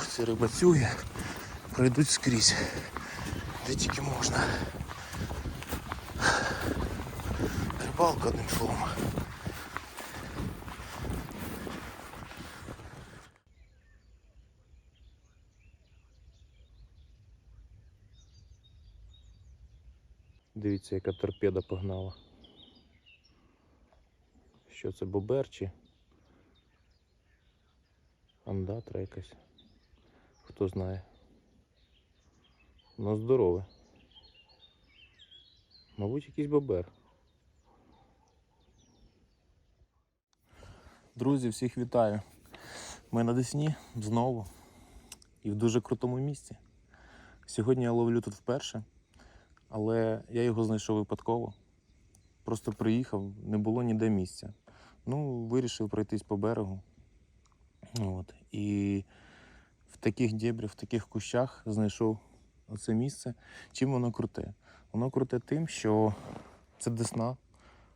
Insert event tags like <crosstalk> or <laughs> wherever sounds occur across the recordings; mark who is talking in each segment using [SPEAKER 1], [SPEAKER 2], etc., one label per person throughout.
[SPEAKER 1] Ух, це рибацює. Пройдуть скрізь. Де тільки можна. Рибалка одним словом. Дивіться, яка торпеда погнала. Що це бобер чи андатра якась? Хто знає. Ну здорове. Мабуть, якийсь бобер. Друзі, всіх вітаю. Ми на Десні знову і в дуже крутому місці. Сьогодні я ловлю тут вперше, але я його знайшов випадково. Просто приїхав, не було ніде місця. Ну, вирішив пройтись по берегу. От. І таких дєбрях, в таких кущах знайшов оце місце. Чим воно круте? Воно круте тим, що це десна,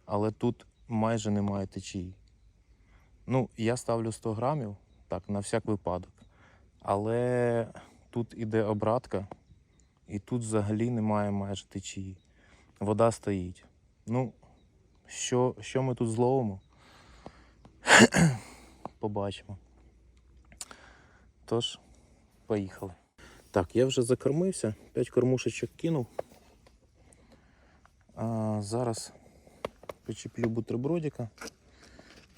[SPEAKER 1] але тут майже немає течії. Ну, я ставлю 100 грамів, так, на всяк випадок. Але тут іде обратка, і тут взагалі немає майже течії. Вода стоїть. Ну, що, що ми тут зловимо? <clears throat> Побачимо. Тож, поїхали. Так, я вже закормився, 5 кормушечок кинув. А, зараз причеплю бутербродика,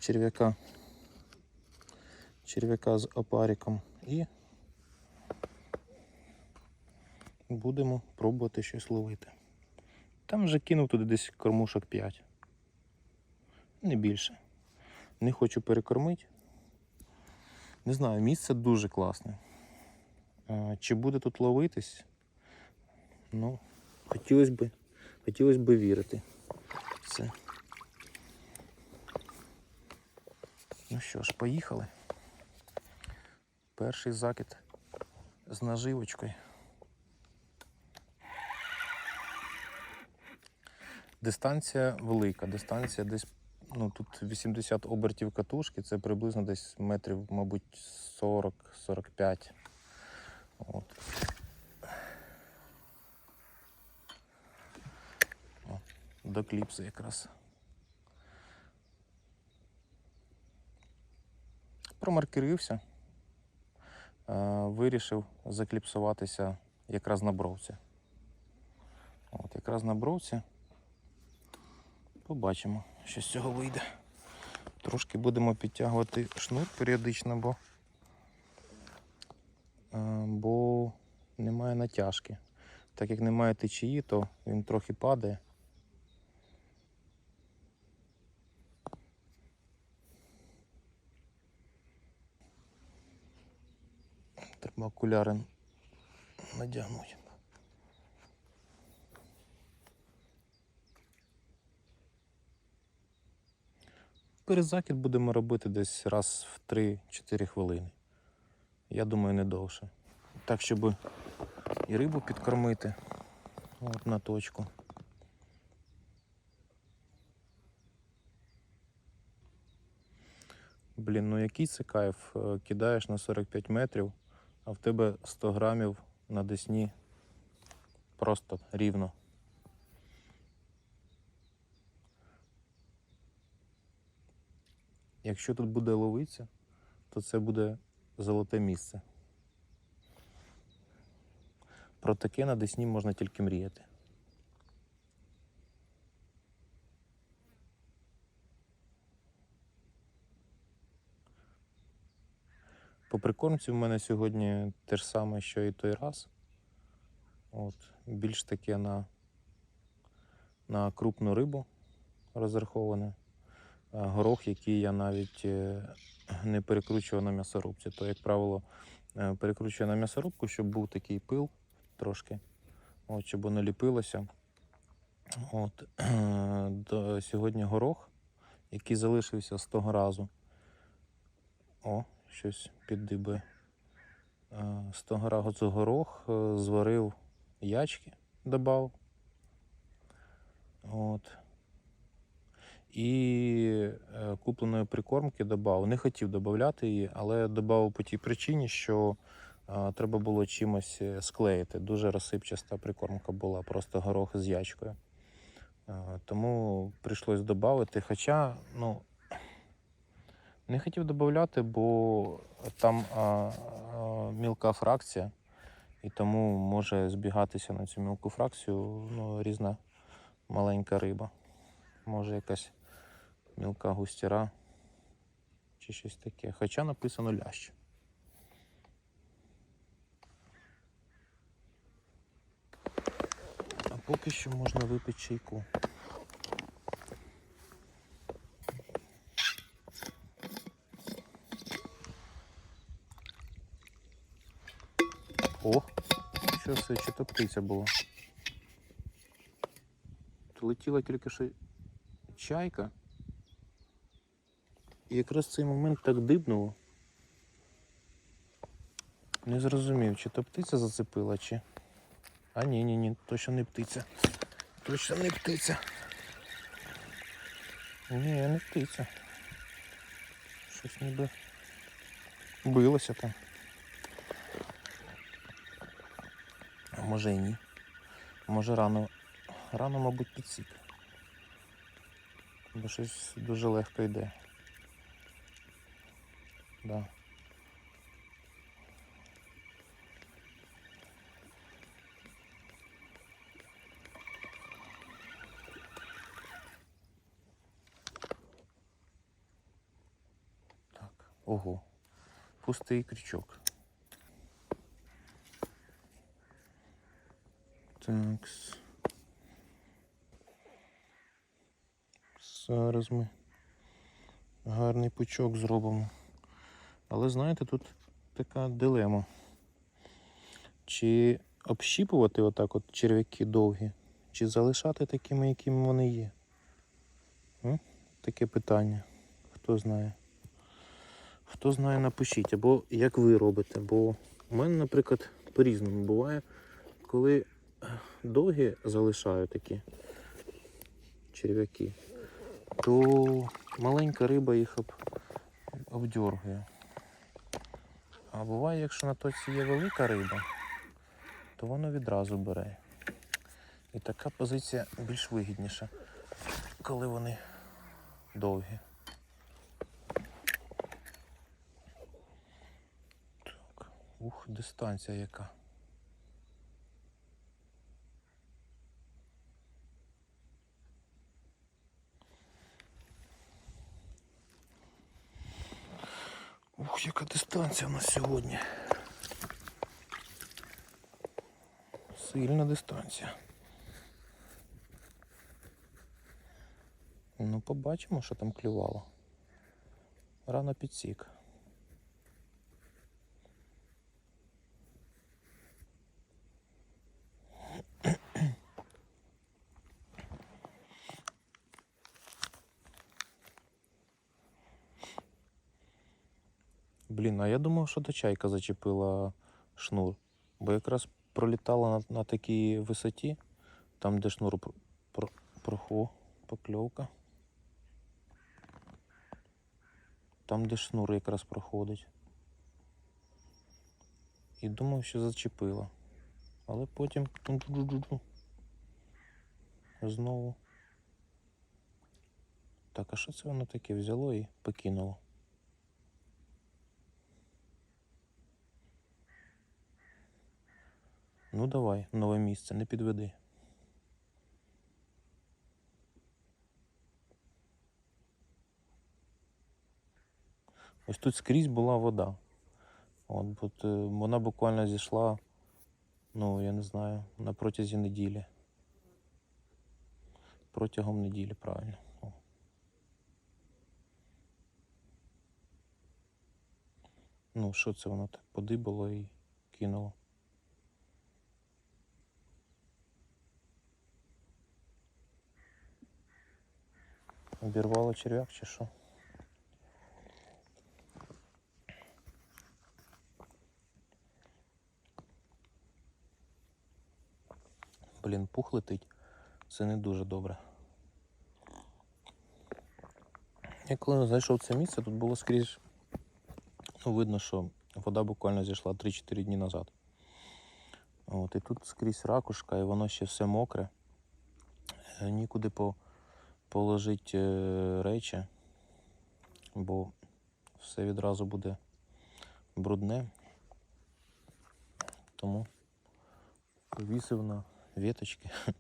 [SPEAKER 1] черв'яка, черв'яка з опариком і будемо пробувати щось ловити. Там вже кинув туди десь кормушок 5. Не більше. Не хочу перекормити. Не знаю, місце дуже класне. Чи буде тут ловитись? Ну, хотілося б, хотілося б вірити. в Це. Ну що ж, поїхали. Перший закид з наживочкою. Дистанція велика, дистанція десь, ну тут 80 обертів катушки, це приблизно десь метрів, мабуть, 40-45. От. О, до кліпси якраз. Промаркерився. Е, Вирішив закліпсуватися якраз на бровці. От, якраз на бровці. Побачимо, що з цього вийде. Трошки будемо підтягувати шнур періодично, бо, бо немає натяжки. Так як немає течії, то він трохи падає. Треба окуляри надягнути. Перезакид будемо робити десь раз в 3-4 хвилини. Я думаю, не довше. Так, щоб і рибу підкормити от на точку. Блін, ну який це кайф. Е, Кидаєш на 45 метрів, а в тебе 100 грамів на десні просто рівно. Якщо тут буде ловитися, то це буде золоте місце. Про таке на Десні можна тільки мріяти. По прикормці в мене сьогодні те ж саме, що і той раз. От, більш таке на, на крупну рибу розраховане. Горох, який я навіть е, не перекручував на м'ясорубці. То, як правило, е, перекручую на м'ясорубку, щоб був такий пил трошки, от, щоб воно ліпилося. От, до, сьогодні горох, який залишився з того разу. О, щось піддибе. Е, З того разу горох е, зварив ячки, додав. От і е, купленої прикормки додав. Не хотів додати її, але додав по тій причині, що треба було чимось е, склеїти. Дуже розсипчаста прикормка була, просто горох з ячкою. Тому прийшлось додати. Хоча, ну, не хотів додати, бо там а, а, мілка фракція, і тому може збігатися на цю мілку фракцію ну, різна маленька риба. Може якась мілка густіра чи щось таке. Хоча написано лящ. А поки що можна випити чайку. О, що це, чи то птиця була? Летіла тільки що чайка. І якраз цей момент так дибнуло. Не зрозумів, чи то птиця зацепила, чи. А ні, ні, ні, точно не птиця. Точно не птиця. Ні, не птиця. Щось ніби билося там. А може і ні. Може рано. Рано, мабуть, підсік. Бо щось дуже легко йде. Да. Так, ого. Пустий крючок. Так. Зараз ми гарний пучок зробимо. Але знаєте, тут така дилема. Чи общіпувати отак от черв'яки довгі, чи залишати такими, якими вони є? М? Таке питання. Хто знає? Хто знає, напишіть. Або як ви робите. Бо у мене, наприклад, по-різному буває, коли е, довгі залишаю такі черв'яки, то маленька риба їх об... обдьоргує. А буває, якщо на точці є велика риба, то воно відразу бере. І така позиція більш вигідніша, коли вони довгі. Ух, дистанція яка. Ух, яка дистанція у нас сьогодні. Сильна дистанція. Ну, побачимо, що там клювало. Рано підсік. Блін, а я думав, що то чайка зачепила шнур. Бо якраз пролітала на, на такій висоті, там, де шнур про, про, прохо, покльовка. Там, де шнур якраз проходить. І думав, що зачепила. Але потім знову. Так, а що це воно таке взяло і покинуло? Ну давай, нове місце, не підведи. Ось тут скрізь була вода. От, от, вона буквально зійшла, ну, я не знаю, на протязі неділі. Протягом неділі, правильно. О. Ну, що це воно так подибало і кинуло? Обірвало черв'як чи що? Блін, пух летить. Це не дуже добре. Я коли знайшов це місце, тут було скрізь ну, видно, що Вода буквально зійшла 3-4 дні назад. От, і тут скрізь ракушка, і воно ще все мокре. Е, Нікуди по, положити е, речі, бо все відразу буде брудне. Тому повісив на віточки. <laughs>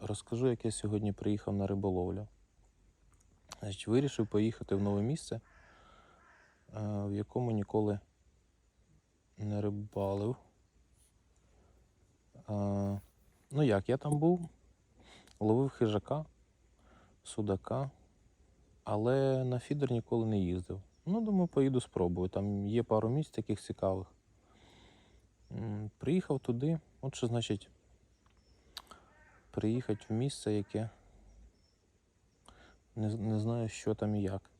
[SPEAKER 1] Розкажу, як я сьогодні приїхав на риболовлю. Значить, вирішив поїхати в нове місце, е, в якому ніколи не рибалив. Е, Ну як, я там був, ловив хижака, судака, але на фідер ніколи не їздив. Ну, думаю, поїду спробую. Там є пару місць таких цікавих. Приїхав туди, от що значить приїхати в місце, яке не, не знаю, що там і як.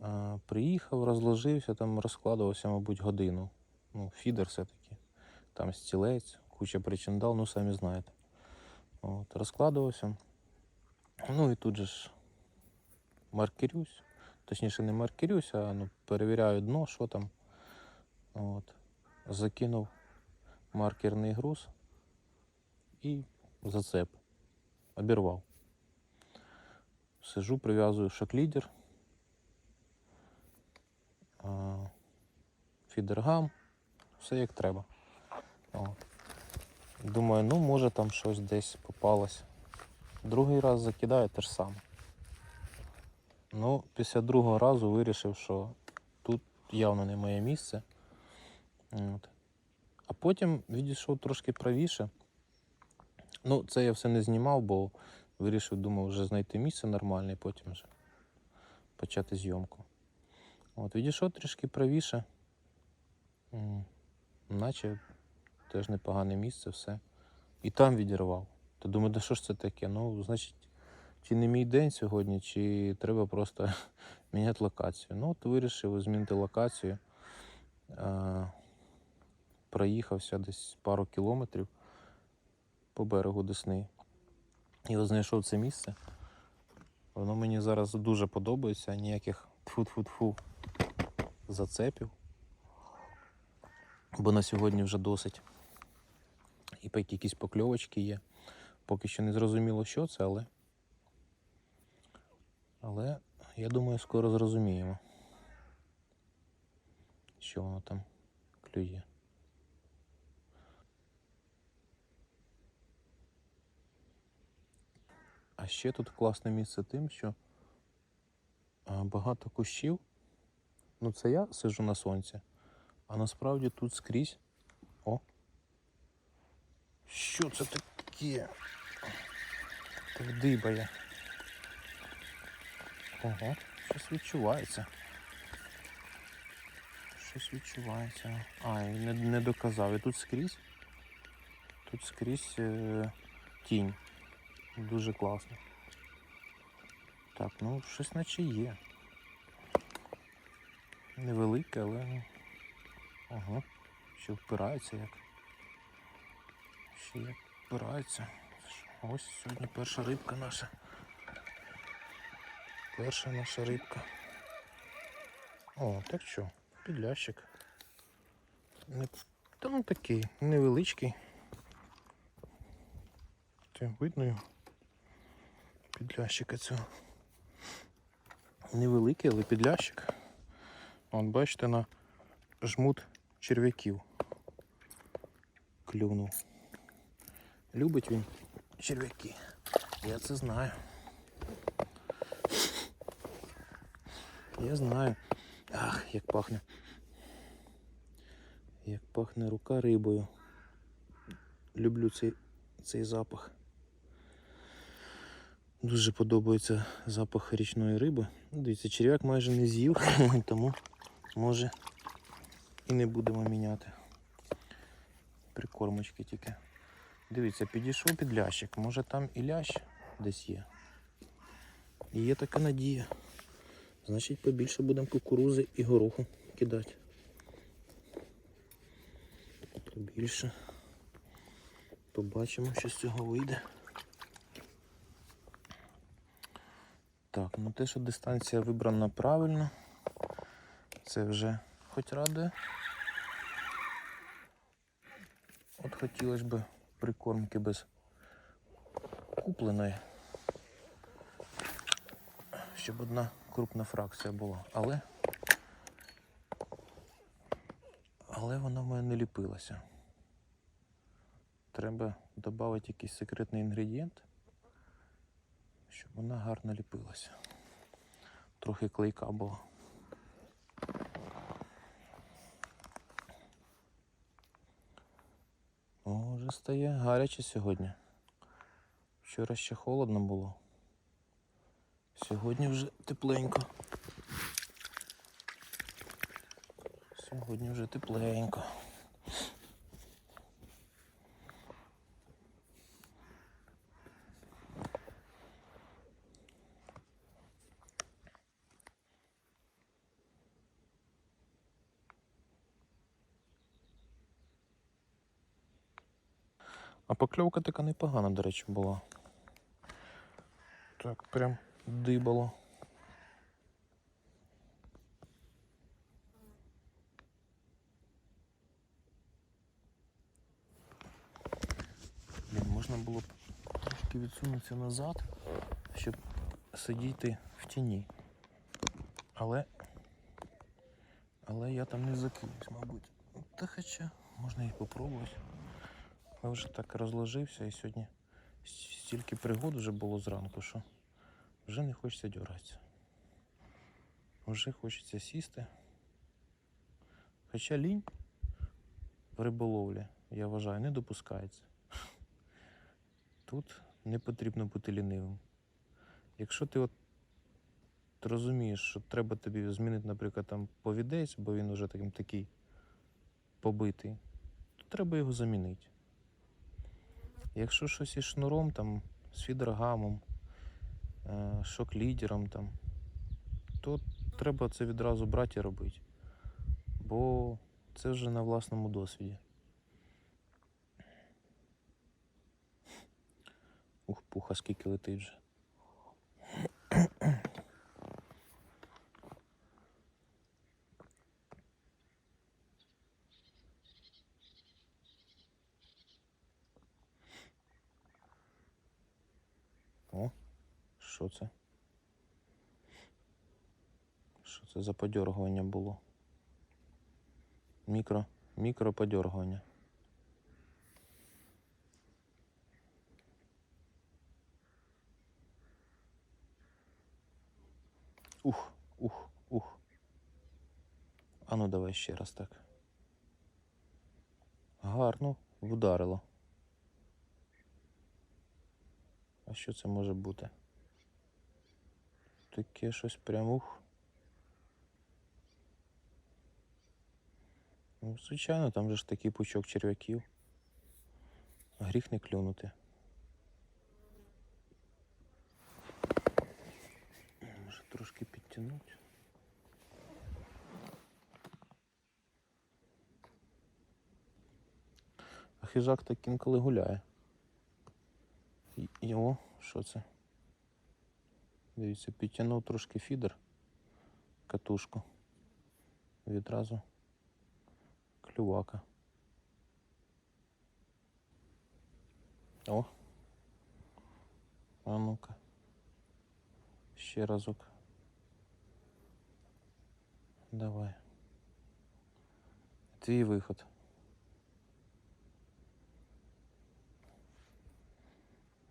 [SPEAKER 1] А, приїхав, розложився, там розкладувався, мабуть, годину. Ну, фідер все-таки. Там стілець, куча причиндал, ну самі знаєте. От, розкладувався. Ну і тут же ж маркерюсь. Точніше, не маркерюсь, а ну, перевіряю дно, що там. От. Закинув маркерний груз і зацеп. Обірвав. Сижу, прив'язую шоклідер, фідергам, все як треба. От. Думаю, ну може там щось десь попалось. Другий раз закидаю те ж саме. Ну, після другого разу вирішив, що тут явно не моє місце. От. А потім відійшов трошки правіше. Ну, це я все не знімав, бо вирішив, думав, вже знайти місце нормальне, потім вже почати зйомку. От, відійшов трішки правіше. Наче теж непогане місце, все. І там відірвав. То думаю, да що ж це таке? Ну, значить, чи не мій день сьогодні, чи треба просто <laughs> міняти локацію. Ну, от вирішив змінити локацію. Проїхався десь пару кілометрів по берегу Десни. І от знайшов це місце. Воно мені зараз дуже подобається, ніяких тфу-тфу-тфу зацепів. Бо на сьогодні вже досить. І якісь покльовочки є. Поки що не зрозуміло, що це, але. Але я думаю, скоро зрозуміємо, що воно там клює. А ще тут класне місце тим, що багато кущів. Ну, це я сиджу на сонці, а насправді тут скрізь. Що це таке? Так дибає. Ого, щось відчувається. Щось відчувається. А, і не, не доказав. І тут скрізь. Тут скрізь е, тінь. Дуже класно. Так, ну щось наче є. Невелике, але. ну, Ага. Ще впирається як. Ще як впирається. Ось сьогодні перша рибка наша. Перша наша рибка. О, так що, підлящик. Та ну такий, невеличкий. Це видно його. Підлящика цього. Невеликий, але підлящик. От бачите на жмут черв'яків. Клюнув. Любить він черв'яки. Я це знаю. Я знаю. Ах, як пахне. Як пахне рука рибою. Люблю цей, цей запах. Дуже подобається запах річної риби. Ну, Дивіться, черв'як майже не з'їв, <laughs> тому може і не будемо міняти. Прикормочки тільки. Дивіться, підійшов під лящик. Може там і лящ десь є. І є така надія. Значить, побільше будемо кукурузи і гороху кидати. Побільше. Побачимо, що з цього вийде. Так, ну те, що дистанція вибрана правильно, Це вже хоч радує. От хотілося б прикормки без купленої. Щоб одна крупна фракція була. Але. Але вона в мене не ліпилася. Треба додати якийсь секретний інгредієнт, щоб вона гарно ліпилася. Трохи клейка була. О, вже стає гаряче сьогодні. Вчора ще холодно було. Сьогодні вже тепленько. Сьогодні вже тепленько. А покльовка така непогана, до речі, була. Так, прям дибало. Блін, можна було б трошки відсунутися назад, щоб сидіти в тіні. Але. Але я там не закинусь, мабуть. Та хоча можна і попробувати. Я вже так розложився і сьогодні стільки пригод вже було зранку, що вже не хочеться дюратися. Вже хочеться сісти. Хоча лінь в риболовлі, я вважаю, не допускається. Тут не потрібно бути лінивим. Якщо ти от розумієш, що треба тобі змінити, наприклад, там повідець, бо він вже таким такий побитий, то треба його замінити. Якщо щось із шнуром, там, з фідергамом, шоклідером, шок-лідером, там, то треба це відразу брати і робити. Бо це вже на власному досвіді. Ух, пуха, скільки летить вже. О, що це? Що це за подергування було? Мікро, мікро подергування. Ух, ух, ух. А ну давай ще раз так. Гарно вдарило. А що це може бути? Таке щось прям ух. Ну, звичайно, там же ж такий пучок черв'яків. Гріх не клюнути. Може трошки підтягнути. А хижак так інколи гуляє. І що це? Дивіться, підтягнув трошки фідер, катушку. Відразу клювака. О. А ну-ка. Ще разок. Давай. Твій виход.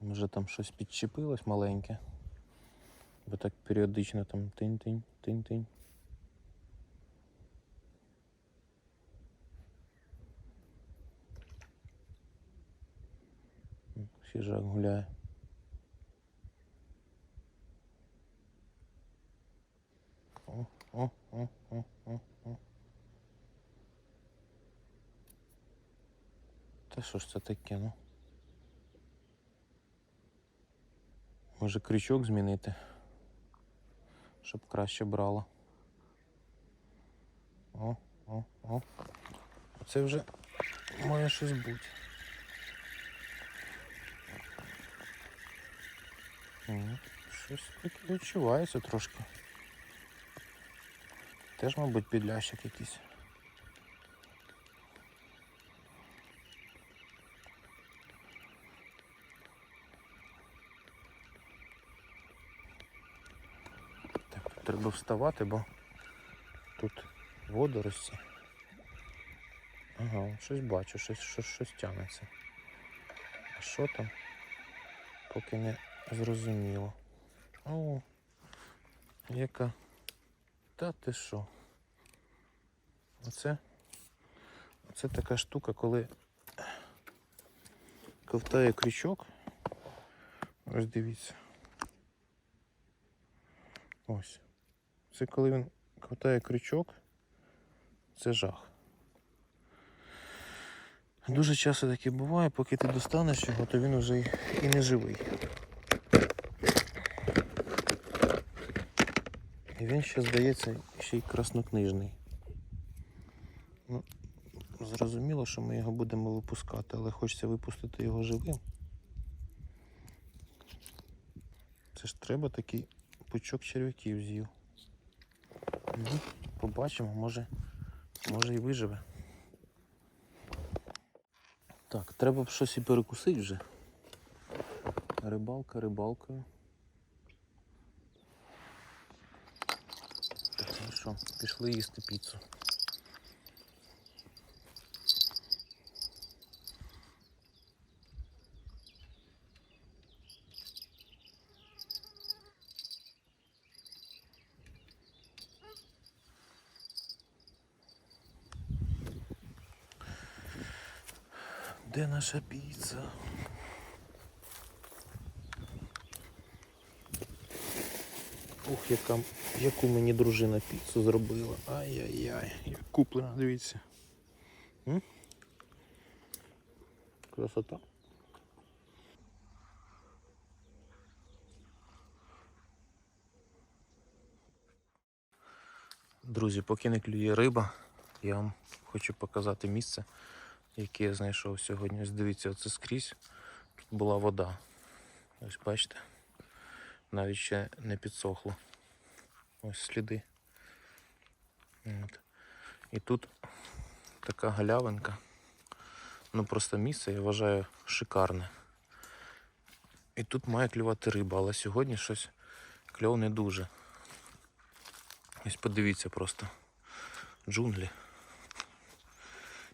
[SPEAKER 1] Може там щось підчепилось маленьке. Бо так періодично там тинь-тинь, тинь-тинь. Хижак гуляє. О, о, о, о, о, о. Та що ж це таке, ну? Може крючок змінити, щоб краще брало. О, о, о. Оце вже має щось бути. Щось відчувається трошки. Теж, мабуть, підлящик якийсь. Так, тут треба вставати, бо тут водорості. Ага, щось бачу, щось, щось, щось тягнеться. А що там? Поки не зрозуміло. О, яка. Та ти що? Оце, оце така штука, коли ковтає крючок. Ось дивіться. Ось. Це коли він ковтає крючок, це жах. Дуже часто таке буває, поки ти достанеш його, то він вже і не живий. І він ще, здається, ще й краснокнижний. Ну, зрозуміло, що ми його будемо випускати, але хочеться випустити його живим. Це ж треба такий пучок черв'яків з'їв. Ну, побачимо, може, може і виживе. Так, треба б щось і перекусити вже. Рибалка рибалкою. Так, ну що, пішли їсти піцу. Де наша піца? Ух, яка, яку мені дружина піцу зробила. Ай-яй-яй, як куплена, дивіться. М? Красота. Друзі, поки не клює риба, я вам хочу показати місце, яке я знайшов сьогодні. Ось дивіться, оце скрізь тут була вода. Ось бачите, навіть ще не підсохло. Ось сліди. От. І тут така галявинка. Ну просто місце, я вважаю, шикарне. І тут має клювати риба, але сьогодні щось кльов не дуже. Ось подивіться просто. Джунглі.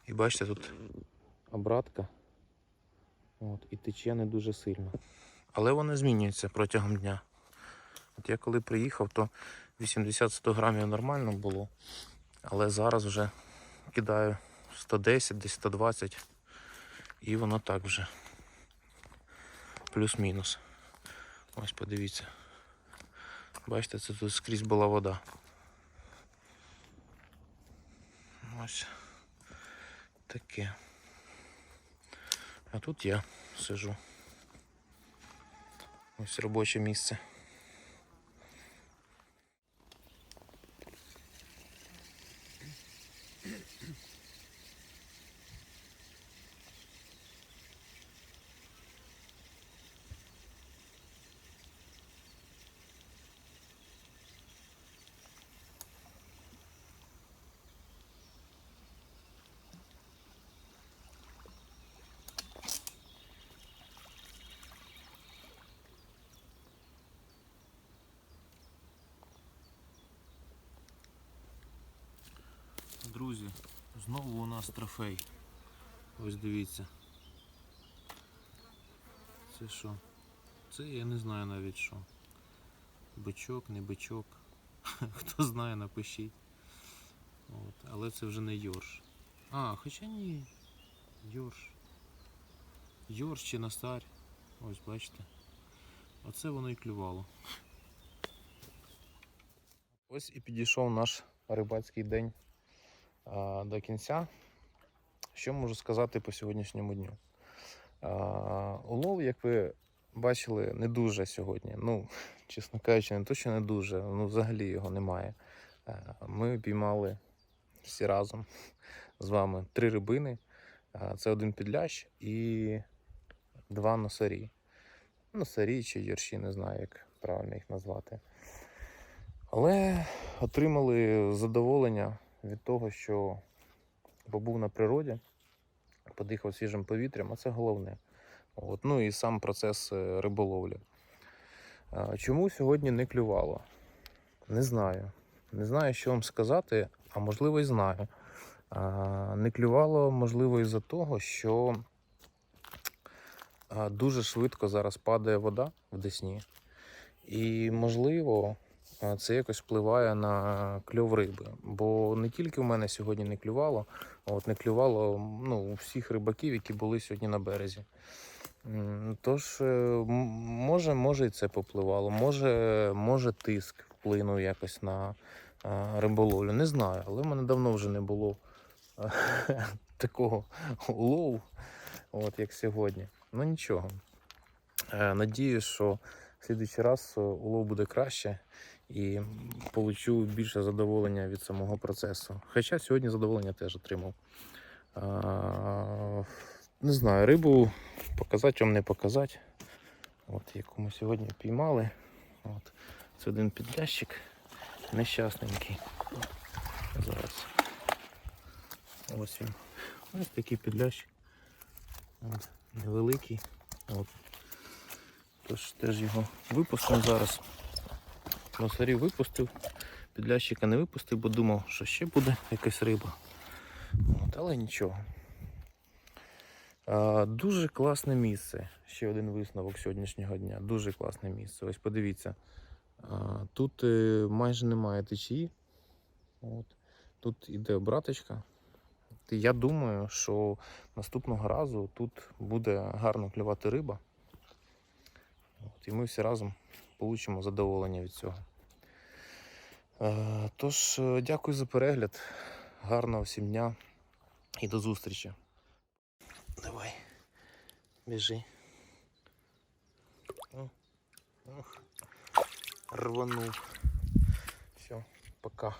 [SPEAKER 1] І бачите, тут обратка. От, і тече не дуже сильно. Але вона змінюється протягом дня. От я коли приїхав, то 80-100 грамів нормально було. Але зараз вже кидаю 110, десь 120. І воно так вже. Плюс-мінус. Ось подивіться. Бачите, це тут скрізь була вода. Ось таке. А тут я сижу. Ось робоче місце. Друзі, знову у нас трофей. Ось дивіться. Це що? Це я не знаю навіть що. Бичок, не бичок. <laughs> Хто знає, напишіть. От. Але це вже не Йорш. А, хоча ні. Йорш. Йорш чи Настар. Ось бачите. Оце воно і клювало. Ось і підійшов наш рибацький день до кінця. Що можу сказати по сьогоднішньому дню? Улов, як ви бачили, не дуже сьогодні. Ну, <laughs> чесно кажучи, не то, що не дуже, ну взагалі його немає. Ми піймали всі разом з вами три рибини. Це один підлящ і два носарі. Носарі чи юрші, не знаю, як правильно їх назвати. Але отримали задоволення від того, що побув на природі, подихав свіжим повітрям, а це головне. От, ну і сам процес е, риболовлі. Чому сьогодні не клювало? Не знаю. Не знаю, що вам сказати, а можливо і знаю. Не клювало, можливо, із-за того, що дуже швидко зараз падає вода в Десні. І, можливо, це якось впливає на кльов риби. Бо не тільки в мене сьогодні не клювало, от не клювало ну, у всіх рибаків, які були сьогодні на березі. Тож, е, може, може і це попливало, може, може тиск вплинув якось на а, риболовлю. Не знаю, але в мене давно вже не було <laughs> такого улову, от, як сьогодні. Ну нічого. Е, Надію, що в слідуючий раз е, улов буде краще і получу більше задоволення від самого процесу. Хоча сьогодні задоволення теж отримав. Не знаю, рибу показати вам не показати. От, яку ми сьогодні піймали. От. Це один підлящик нещасненький. Зараз. Ось він. Ось такий підлящик. От, невеликий. От. Тож теж його випустимо зараз. Носарів випустив, підлящика не випустив, бо думав, що ще буде якась риба. От, але нічого. А, дуже класне місце. Ще один висновок сьогоднішнього дня. Дуже класне місце. Ось подивіться. А, тут е, майже немає течії. От. Тут іде обраточка. Я думаю, що наступного разу тут буде гарно клювати риба. От, і ми всі разом получимо задоволення від цього. Е, Тож, е, дякую за перегляд. Гарного всім дня і до зустрічі. Давай, біжи. Рвану. Все, пока.